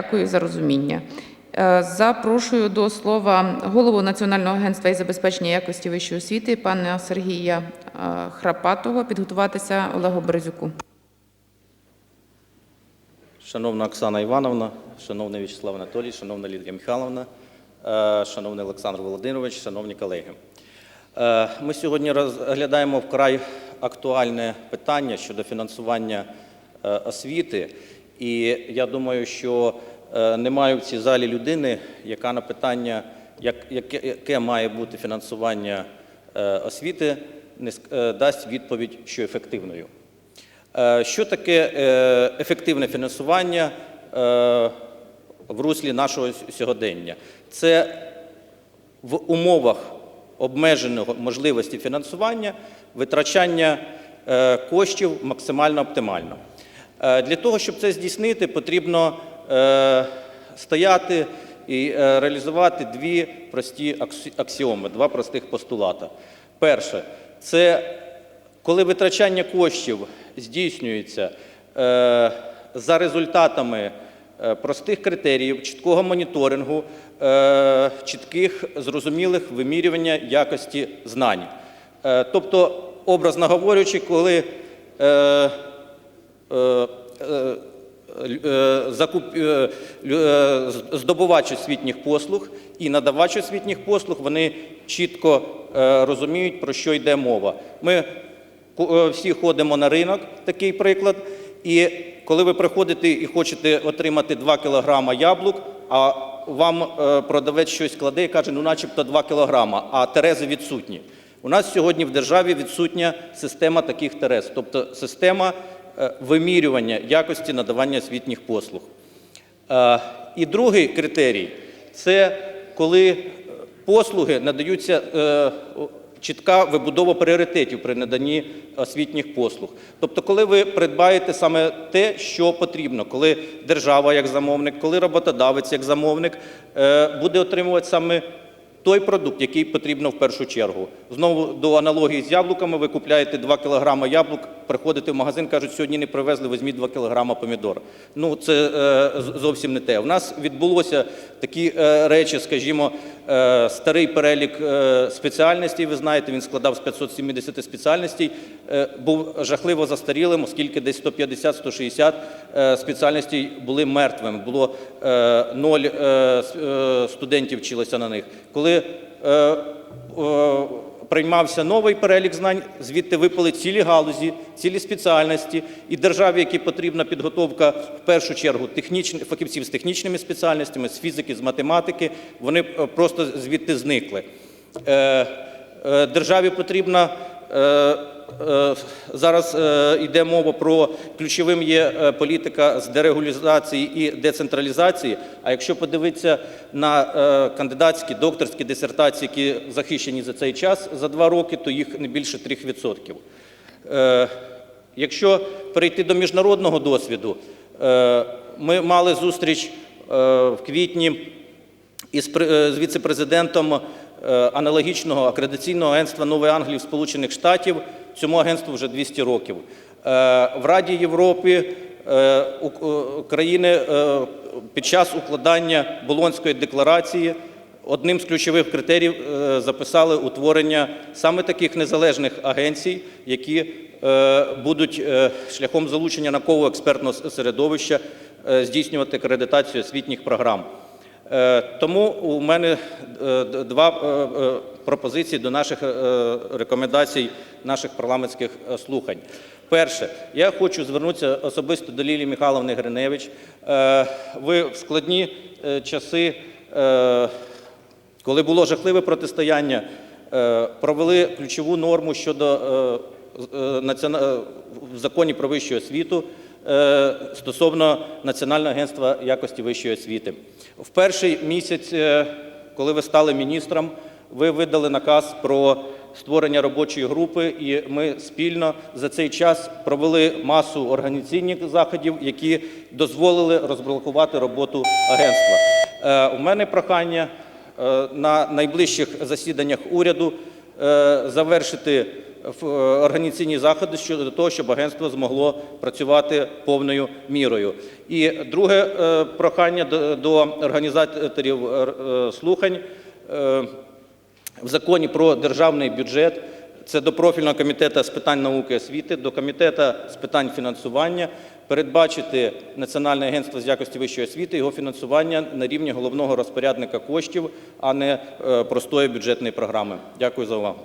Дякую за розуміння. Е, Запрошую до слова голову Національного агентства із забезпечення якості вищої освіти пана Сергія е, Храпатого підготуватися Олегу Березюку. Шановна Оксана Івановна, шановний Вячеслав Анатолій, шановна Лідія Михайловна, е, шановний Олександр Володимирович, шановні колеги. Ми сьогодні розглядаємо вкрай актуальне питання щодо фінансування освіти. І я думаю, що немає в цій залі людини, яка на питання, яке, має бути фінансування е, освіти, не е, дасть відповідь, що ефективною. Е, Що таке е, ефективне фінансування е, в руслі нашого сьогодення? Це в умовах обмеженого можливості фінансування витрачання е, коштів максимально оптимально. Е, Для того, щоб це здійснити, потрібно е, стояти і е, реалізувати дві прості аксіоми, два простих постулата. Перше, це коли витрачання коштів здійснюється е, за результатами е, простих критеріїв, чіткого моніторингу, е, чітких, зрозумілих вимірювання якості знань. Е, тобто, образно говорячи, коли е, е, е, здобувач освітніх послуг і надавач освітніх послуг, вони чітко розуміють, про що йде мова. Ми всі ходимо на ринок, такий приклад, і коли ви приходите і хочете отримати 2 кілограма яблук, а вам продавець щось кладе і каже, ну начебто 2 кілограма, а терези відсутні. У нас сьогодні в державі відсутня система таких терез, тобто система вимірювання якості надавання освітніх послуг. Е, І другий критерій це коли е, послуги надаються е, чітка вибудова пріоритетів при наданні освітніх послуг. Тобто, коли ви придбаєте саме те, що потрібно, коли держава як замовник, коли роботодавець як замовник е, буде отримувати саме той продукт, який потрібно в першу чергу. Знову до аналогії з яблуками, ви купляєте 2 кг яблук, приходите в магазин, кажуть, сьогодні не привезли, візьміть 2 кг помідор. Ну, це е, зовсім не те. У нас відбулося такі е, речі, скажімо, е, старий перелік е, спеціальностей, ви знаєте, він складав з 570 спеціальностей, був жахливо застарілим, оскільки десь 150-160 е, спеціальностей були мертвими, було ноль студентів вчилося на них. Коли приймався новий перелік знань, звідти випали цілі галузі, цілі спеціальності, і державі, які потрібна підготовка в першу чергу технічних фахівців з технічними спеціальностями, з фізики, з математики, вони е, просто звідти зникли. Е, е, Державі потрібна зараз е, йде мова про ключовим є е, політика з дерегулізації і децентралізації. А якщо подивитися на е, кандидатські, докторські дисертації, які захищені за цей час за два роки, то їх не більше 3%. Е, Якщо перейти до міжнародного досвіду, е, ми мали зустріч е, в квітні із е, віце-президентом е, аналогічного акредитаційного агентства Нової Англії в Сполучених Штатів. Цьому агентству вже 200 років. Е, В Раді Європи е, у- е, під час укладання Болонської декларації одним з ключових критеріїв записали утворення саме таких незалежних агенцій, які будуть шляхом залучення науково-експертного середовища здійснювати акредитацію освітніх програм. Е, Тому у мене е, два е, пропозиції до наших рекомендацій наших парламентських слухань. Перше, я хочу звернутися особисто до Лілії Михайловни Гриневич. Ви в складні часи, коли було жахливе протистояння, провели ключову норму щодо в законі про вищу освіту стосовно Національного агентства якості вищої освіти. В перший місяць, е, коли ви стали міністром, ви видали наказ про створення робочої групи, і ми спільно за цей час провели масу організаційних заходів, які дозволили розблокувати роботу агентства. Е, У мене прохання е, на найближчих засіданнях уряду е, завершити організаційні заходи щодо того, щоб агентство змогло працювати повною мірою. І друге е, прохання до- організаторів е, е, слухань. Е, в законі про державний бюджет, це до профільного комітету з питань науки і освіти, до комітету з питань фінансування, передбачити Національне агентство з якості вищої освіти, його фінансування на рівні головного розпорядника коштів, а не е, простої бюджетної програми. Дякую за увагу.